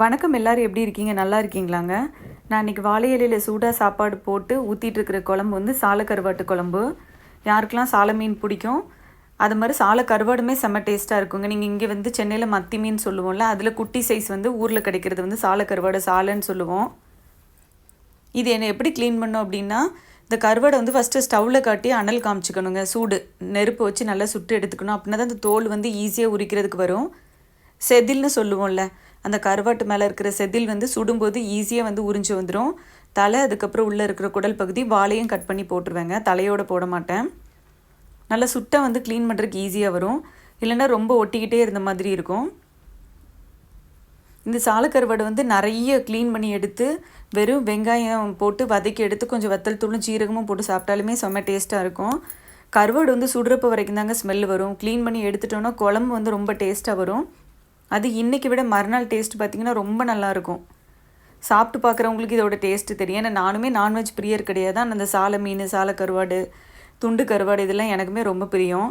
வணக்கம் எல்லாரும் எப்படி இருக்கீங்க? நல்லா இருக்கீங்களாங்க? நான் இன்றைக்கி வாழை இலையில் சூடாக சாப்பாடு போட்டு ஊற்றிட்டு இருக்கிற குழம்பு வந்து சாலை கருவாட்டு குழம்பு. யாருக்கெல்லாம் சாலை மீன் பிடிக்கும்? அது மாதிரி சாலை கருவாடுமே செம்ம டேஸ்ட்டாக இருக்குங்க. நீங்கள் இங்கே வந்து சென்னையில் மத்தி மீன் சொல்லுவோம்ல அதில் குட்டி சைஸ் வந்து ஊரில் கிடைக்கிறது வந்து சாலை கருவாடு சாலைன்னு சொல்லுவோம். இது என்ன எப்படி க்ளீன் பண்ணோம் அப்படின்னா இந்த கருவாடை வந்து ஃபஸ்ட்டு ஸ்டவ்வில் காட்டி அனல் காமிச்சிக்கணுங்க. சூடு. நெருப்பு வச்சு நல்லா சுட்டு எடுத்துக்கணும். அப்படின்னா தான் அந்த தோல் வந்து ஈஸியாக உரிக்கிறதுக்கு வரும். செதில்னு சொல்லுவோம்ல அந்த கருவாட்டு மேலே இருக்கிற செதில் வந்து சுடும்போது ஈஸியாக வந்து உறிஞ்சு வந்துடும் தலை அதுக்கப்புறம் உள்ளே இருக்கிற குடல் பகுதி வாழையும் கட் பண்ணி போட்டுருவேங்க. தலையோடு போட மாட்டேன். நல்லா சுட்டை வந்து க்ளீன் பண்ணுறதுக்கு ஈஸியாக வரும். இல்லைன்னா ரொம்ப ஒட்டிக்கிட்டே இருந்த மாதிரி இருக்கும். இந்த சாலக்கருவாடு வந்து நிறைய க்ளீன் பண்ணி எடுத்து வெறும் வெங்காயம் போட்டு வதக்கி எடுத்து கொஞ்சம் வத்தல் தூளும் சீரகமும் போட்டு சாப்பிட்டாலுமே செம்ம டேஸ்ட்டாக இருக்கும். கருவாடு வந்து சுடுறப்ப வரைக்கும் தாங்க ஸ்மெல் வரும். க்ளீன் பண்ணி எடுத்துட்டோன்னா குழம்பு வந்து ரொம்ப டேஸ்ட்டாக வரும். அது இன்றைக்கி விட மறுநாள் டேஸ்ட் பார்த்திங்கன்னா ரொம்ப நல்லாயிருக்கும். சாப்பிட்டு பார்க்குறவங்களுக்கு இதோட டேஸ்ட்டு தெரியும். ஏன்னா நானுமே நான்வெஜ் பிரியர் கிடையாது. ஆனால் அந்த சாலை மீன் சாலை கருவாடு துண்டு கருவாடு இதெல்லாம் எனக்குமே ரொம்ப பிரியம்.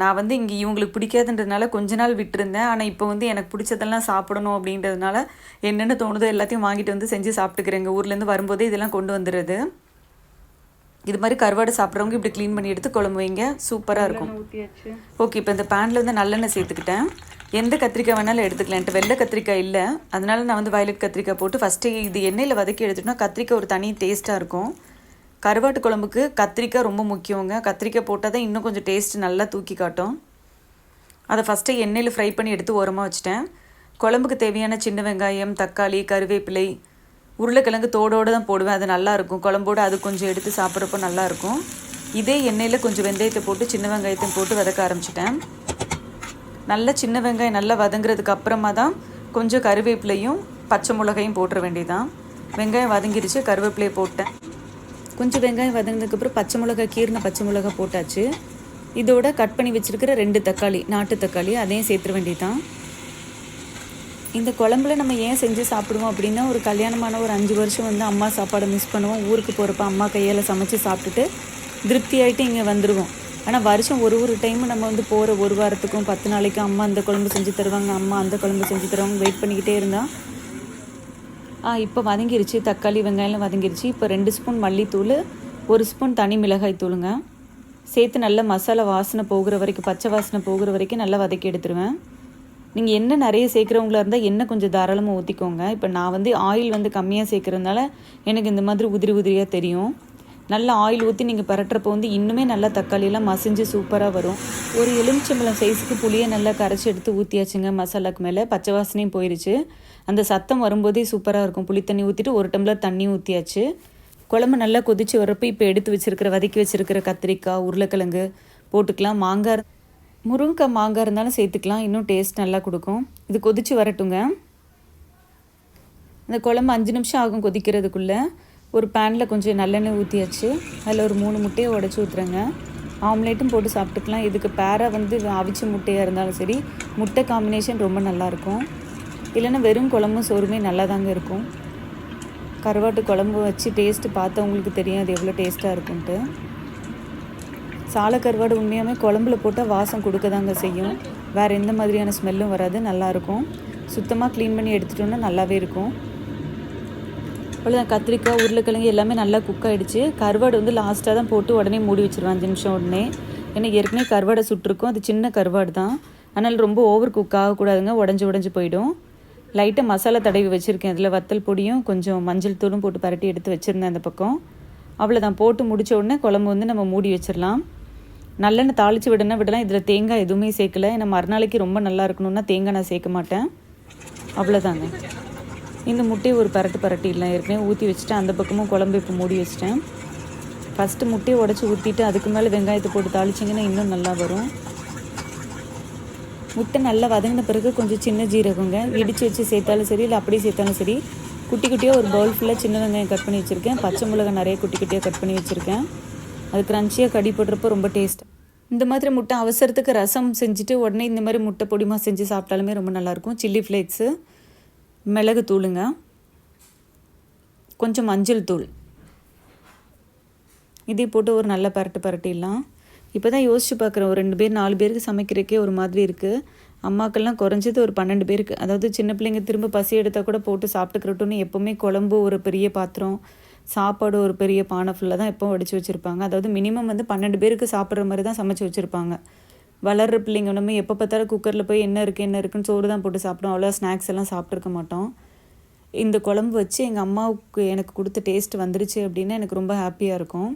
நான் வந்து இங்கே இவங்களுக்கு பிடிக்காதுன்றதுனால கொஞ்ச நாள் விட்டுருந்தேன். ஆனால் இப்போ வந்து எனக்கு பிடிச்சதெல்லாம் சாப்பிடணும் அப்படின்றதுனால என்னென்ன தோணுதோ எல்லாத்தையும் வாங்கிட்டு வந்து செஞ்சு சாப்பிட்டுக்கிறேங்க ஊர்லேருந்து வரும்போதே இதெல்லாம் கொண்டு வந்துடுறது. இது மாதிரி கருவாடு சாப்பிட்றவங்க இப்படி க்ளீன் பண்ணி எடுத்து குழம்பு வைங்க. சூப்பராக இருக்கும். ஓகே இப்போ இந்த பேனில் வந்து நல்லெண்ணெய் சேர்த்துக்கிட்டேன். எந்த கத்திரிக்காய் வேணாலும் எடுத்துக்கலாம். என்கிட்ட வெள்ளை கத்திரிக்காய் இல்லை. அதனால நான் வந்து வயலட் கத்திரிக்காய் போட்டு ஃபஸ்ட்டு இது எண்ணெயில் வதக்கி எடுத்துட்டோம்னா கத்திரிக்காய் ஒரு தனி டேஸ்ட்டாக இருக்கும். கருவாட்டு குழம்புக்கு கத்திரிக்காய் ரொம்ப முக்கியங்க. கத்திரிக்காய் போட்டால் தான் இன்னும் கொஞ்சம் டேஸ்ட் நல்லா தூக்கி காட்டும். அதை ஃபஸ்ட்டு எண்ணெயில் ஃப்ரை பண்ணி எடுத்து ஓரமாக வச்சுட்டேன். குழம்புக்கு தேவையான சின்ன வெங்காயம் தக்காளி கருவேப்பிலை உருளைக்கிழங்கு தோடோடு தான் போடுவேன். அது நல்லாயிருக்கும் குழம்போடு அது கொஞ்சம் எடுத்து சாப்பிட்றப்போ நல்லாயிருக்கும் இதே எண்ணெயில் கொஞ்சம் வெந்தயத்தை போட்டு சின்ன வெங்காயத்தையும் போட்டு வதக்க ஆரம்பிச்சிட்டேன். நல்ல சின்ன வெங்காயம் நல்லா வதங்குறதுக்கு அப்புறமா தான் கொஞ்சம் கருவேப்பிலையும் பச்சை மிளகாயும் போட்டுற வேண்டியதான் வெங்காயம் வதங்கிருச்சு கருவேப்பிலையை போட்டேன். கொஞ்சம் வெங்காயம் வதங்கினதுக்கப்புறம் பச்சை மிளகாய் கீர்ன பச்சை மிளகாய் போட்டாச்சு. இதோட கட் பண்ணி வச்சுருக்கிற ரெண்டு தக்காளி நாட்டு தக்காளி அதையும் சேர்த்துற வேண்டியதான் இந்த குழம்புல நம்ம ஏன் செஞ்சு சாப்பிடுவோம் அப்படின்னா ஒரு கல்யாணமான ஒரு அஞ்சு வருஷம் வந்து அம்மா சாப்பாடை மிஸ் பண்ணுவோம். ஊருக்கு போகிறப்ப அம்மா கையால் சமைச்சு சாப்பிட்டுட்டு திருப்தி ஆகிட்டு இங்கே வந்துடுவோம் ஆனால் வருஷம் ஒரு ஒரு டைம் நம்ம வந்து போகிற ஒரு வாரத்துக்கும் பத்து நாளைக்கும் அம்மா அந்த குழம்பு செஞ்சு தருவாங்க அம்மா அந்த குழம்பு செஞ்சு தருவாங்க வெயிட் பண்ணிக்கிட்டே இருந்தால் ஆ இப்போ வதங்கிருச்சு. தக்காளி வெங்காயம்லாம் வதங்கிருச்சு. இப்போ ரெண்டு ஸ்பூன் மல்லித்தூள் ஒரு ஸ்பூன் தனி மிளகாய் தூளுங்க. சேர்த்து நல்லா மசாலா வாசனை போகிற வரைக்கும் பச்சை வாசனை போகிற வரைக்கும் நல்லா வதக்கி எடுத்துருவேன். நீங்கள் என்ன நிறைய சேர்க்குறவங்களா இருந்தால் எண்ணெய் கொஞ்சம் தாராளமாக ஊற்றிக்கோங்க இப்போ நான் வந்து ஆயில் வந்து கம்மியாக சேர்க்குறதுனால எனக்கு இந்த மாதிரி உதிரி உதிரியாக தெரியும். நல்லா ஆயில் ஊற்றி நீங்கள் பரட்டுறப்போ வந்து இன்னுமே நல்லா தக்காளியெல்லாம் மசிஞ்சு சூப்பராக வரும். ஒரு எலுமிச்சம்பழம் சைஸுக்கு புளியை நல்லா கரைச்சி எடுத்து ஊற்றியாச்சுங்க மசாலாக்கு மேலே. பச்சை வாசனையும் போயிடுச்சு அந்த சத்தம் வரும்போதே சூப்பராக இருக்கும். புளி தண்ணி ஊற்றிட்டு ஒரு டம்ளர் தண்ணி ஊற்றியாச்சு குழம்பு நல்லா கொதிச்சு வரப்போ இப்போ எடுத்து வச்சுருக்கிற வதக்கி வச்சுருக்கிற கத்திரிக்காய் உருளைக்கிழங்கு போட்டுக்கலாம். மாங்காய் முருங்கைக்காய் மாங்காய் இருந்தாலும் சேர்த்துக்கலாம். இன்னும் டேஸ்ட் நல்லா கொடுக்கும். இது கொதிச்சு வரட்டுங்க. இந்த குழம்பு அஞ்சு நிமிஷம் ஆகும் கொதிக்கிறதுக்குள்ளே. ஒரு பேனில் கொஞ்சம் நல்லெண்ணெய் ஊற்றியாச்சு அதில் ஒரு மூணு முட்டையை உடச்சி ஊற்றுறேங்க ஆம்லேட்டும் போட்டு சாப்பிட்டுக்கலாம். இதுக்கு பேராக வந்து அவிச்ச முட்டையாக இருந்தாலும் சரி முட்டை காம்பினேஷன் ரொம்ப நல்லாயிருக்கும் இல்லைன்னா வெறும் குழம்பும் சோறுமே நல்லா தாங்க இருக்கும். கருவாட்டு குழம்பு வச்சு டேஸ்ட்டு பார்த்தவங்களுக்கு தெரியும் அது எவ்வளோ டேஸ்ட்டாக இருக்குன்ட்டு. சாலை கருவாடு உண்மையாகவே குழம்புல போட்டால் வாசம் கொடுக்க தாங்க செய்யும். வேறு எந்த மாதிரியான ஸ்மெல்லும் வராது. நல்லாயிருக்கும் சுத்தமாக க்ளீன் பண்ணி எடுத்துட்டோன்னா நல்லாவே இருக்கும். அவ்வளோதான் கத்திரிக்காய் உருளைக்கிழங்கு எல்லாமே நல்லா குக் ஆகிடுச்சு கருவாடு வந்து லாஸ்ட்டாக தான் போட்டு உடனே மூடி வச்சுருவேன் அஞ்சு நிமிஷம் உடனே. ஏன்னா ஏற்கனவே கருவாடை சுட்டிருக்கும். அது சின்ன கருவாடு தான். அதனால் ரொம்ப ஓவர் குக் ஆகக்கூடாதுங்க. உடஞ்சி உடஞ்சி போயிடும். லைட்டாக மசாலா தடவி வச்சுருக்கேன். அதில் வத்தல் பொடியும் கொஞ்சம் மஞ்சள் தூளும் போட்டு பரட்டி எடுத்து வச்சுருந்தேன் அந்த பக்கம். அவ்வளோதான் போட்டு முடிச்ச உடனே குழம்பு வந்து நம்ம மூடி வச்சிடலாம் நல்லெண்ணெய் தாளித்து விடணும். விடலாம். இதில் தேங்காய் எதுவுமே சேர்க்கல. ஏன்னா மறுநாளைக்கு ரொம்ப நல்லா இருக்கணும்னா தேங்காய் நான் சேர்க்க மாட்டேன். அவ்வளோதாங்க இந்த முட்டையை ஒரு பரட்டு பரட்டிலாம் ஏற்கனவே ஊற்றி வச்சுட்டு அந்த பக்கமும் குழம்பு இப்போ மூடி வச்சிட்டேன். ஃபஸ்ட்டு முட்டையை உடச்சி ஊற்றிட்டு அதுக்கு மேலே வெங்காயத்தை போட்டு தாளிச்சிங்கன்னா இன்னும் நல்லா வரும். முட்டை நல்லா வதங்கின பிறகு கொஞ்சம் சின்ன ஜீரகங்க இடித்து வச்சு சேர்த்தாலும் சரி இல்லை அப்படியே சேர்த்தாலும் சரி குட்டி குட்டியாக ஒரு பவுல் ஃபுல்லாக சின்ன வெங்காயம் கட் பண்ணி வச்சுருக்கேன். பச்சை மிளகாய் நிறைய குட்டி குட்டியாக கட் பண்ணி வச்சுருக்கேன். அது க்ரன்ச்சியாக கடி போடுறப்போ ரொம்ப டேஸ்ட் இந்த மாதிரி முட்டை அவசரத்துக்கு ரசம் செஞ்சுட்டு உடனே இந்த மாதிரி முட்டை பொடிமா செஞ்சு சாப்பிட்டாலுமே ரொம்ப நல்லாயிருக்கும் சில்லி ஃப்ளேக்ஸு மிளகு தூளுங்க. கொஞ்சம் மஞ்சள் தூள். இதே போட்டு ஒரு நல்ல பரட்டு பரட்டிடலாம். இப்போ தான் யோசிச்சு பார்க்குறேன். ஒரு ரெண்டு பேர் நாலு பேருக்கு சமைக்கிறதுக்கே ஒரு மாதிரி இருக்குது அம்மாக்கெல்லாம் குறைஞ்சது ஒரு பன்னெண்டு பேருக்கு. அதாவது சின்ன பிள்ளைங்க திரும்ப பசி எடுத்தால் கூட போட்டு சாப்பிட்டுக்கிறட்டும்னு எப்போவுமே குழம்பு ஒரு பெரிய பாத்திரம் சாப்பாடு ஒரு பெரிய பானை ஃபுல்லாக தான் எப்போ வடித்து வச்சுருப்பாங்க. அதாவது மினிமம் வந்து பன்னெண்டு பேருக்கு சாப்பிட்ற மாதிரி தான் சமைச்சு வச்சுருப்பாங்க. வளர்கிற பிள்ளைங்க ஒன்றுமே எப்போ பார்த்தாலும் குக்கரில் போய் என்ன இருக்குது என்ன இருக்குன்னு சோறு தான் போட்டு சாப்பிடும். அவ்வளோ ஸ்நாக்ஸ் எல்லாம் சாப்பிட்ருக்க மாட்டோம். இந்த குழம்பு வச்சு எங்கள் அம்மாவுக்கு எனக்கு கொடுத்த டேஸ்ட் வந்துருச்சு அப்படின்னா எனக்கு ரொம்ப ஹாப்பியாக இருக்கும்.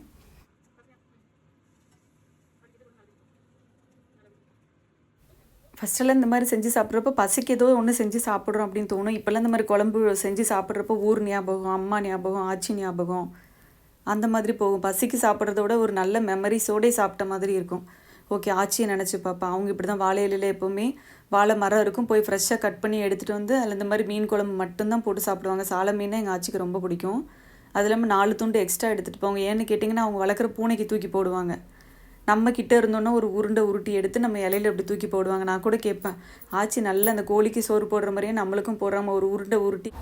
ஃபஸ்ட்டெல்லாம் இந்த மாதிரி செஞ்சு சாப்பிட்றப்ப பசிக்கு ஏதோ ஒன்று செஞ்சு சாப்பிட்றோம் அப்படின்னு தோணும். இப்போல்லாம் இந்த மாதிரி குழம்பு செஞ்சு சாப்பிட்றப்போ ஊர் ஞாபகம் அம்மா ஞாபகம் ஆச்சி ஞாபகம் அந்த மாதிரி போகும். பசிக்கு சாப்பிட்றத விட ஒரு நல்ல மெமரிஸோடே சாப்பிட்ட மாதிரி இருக்கும். ஓகே ஆச்சியை நினச்சி பார்ப்பேன் அவங்க இப்படி தான் வாழை இலையில எப்போவுமே வாழை மரம் இருக்கும். போய் ஃப்ரெஷ்ஷாக கட் பண்ணி எடுத்துகிட்டு வந்து அதில் இந்த மாதிரி மீன் குழம்பு மட்டும்தான் போட்டு சாப்பிடுவாங்க. சாலை மீன் எங்கள் ஆச்சிக்கு ரொம்ப பிடிக்கும். அது இல்லாமல் நாலு துண்டு எக்ஸ்ட்ரா எடுத்துகிட்டு போவாங்க ஏன்னு கேட்டிங்கன்னா அவங்க வளர்க்குற பூனைக்கு தூக்கி போடுவாங்க. நம்ம கிட்டே இருந்தோன்னா ஒரு உருண்டை உருட்டி எடுத்து நம்ம இலையில அப்படி தூக்கி போடுவாங்க. நான் கூட கேட்பேன் ஆச்சி நல்லா அந்த கோழிக்கு சோறு போடுற மாதிரியே நம்மளுக்கும் போடுறாம ஒரு உருண்டை உருட்டி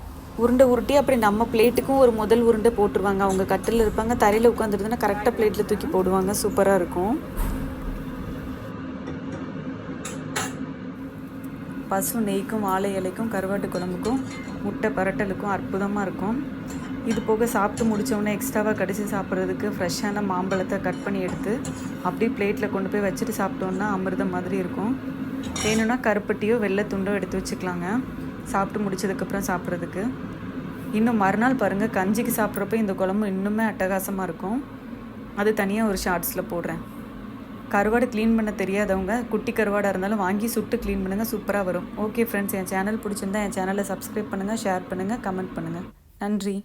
உருண்டை உருட்டி அப்படி நம்ம பிளேட்டுக்கும் ஒரு முதல் உருண்டை போட்டுருவாங்க. அவங்க கட்டில் இருப்பாங்க தரையில் உட்காந்துருந்தோன்னா கரெக்டாக பிளேட்டில் தூக்கி போடுவாங்க. சூப்பராக இருக்கும். பசு நெய்க்கும் வாழை இலைக்கும் கருவாட்டு குழம்புக்கும் முட்டை பரட்டலுக்கும் அற்புதமாக இருக்கும். இது போக சாப்பிட்டு முடித்தோடனே எக்ஸ்ட்ராவாக கடிச்சு சாப்பிட்றதுக்கு ஃப்ரெஷ்ஷான மாம்பழத்தை கட் பண்ணி எடுத்து அப்படியே பிளேட்டில் கொண்டு போய் வச்சுட்டு சாப்பிட்டோன்னா அமிர்தம் மாதிரி இருக்கும். வேணும்னா கருப்பட்டியோ வெள்ளை துண்டோ எடுத்து வச்சுக்கலாங்க. சாப்பிட்டு முடிச்சதுக்கப்புறம் சாப்பிட்றதுக்கு. இன்னும் மறுநாள் பாருங்கள் கஞ்சிக்கு சாப்பிட்றப்ப இந்த குழம்பு இன்னுமே அட்டகாசமாக இருக்கும். அது தனியாக ஒரு ஷார்ட்ஸில் போடுறேன். கருவாடு க்ளீன் பண்ண தெரியாதவங்க குட்டி கருவாடாக இருந்தாலும் வாங்கி சுட்டு க்ளீன் பண்ணுங்கள் சூப்பராக வரும். ஓகே ஃப்ரெண்ட்ஸ் என் சேனல் பிடிச்சிருந்தா என் சேனலை சப்ஸ்கிரைப் பண்ணுங்கள் ஷேர் பண்ணுங்கள் கமெண்ட் பண்ணுங்கள் நன்றி.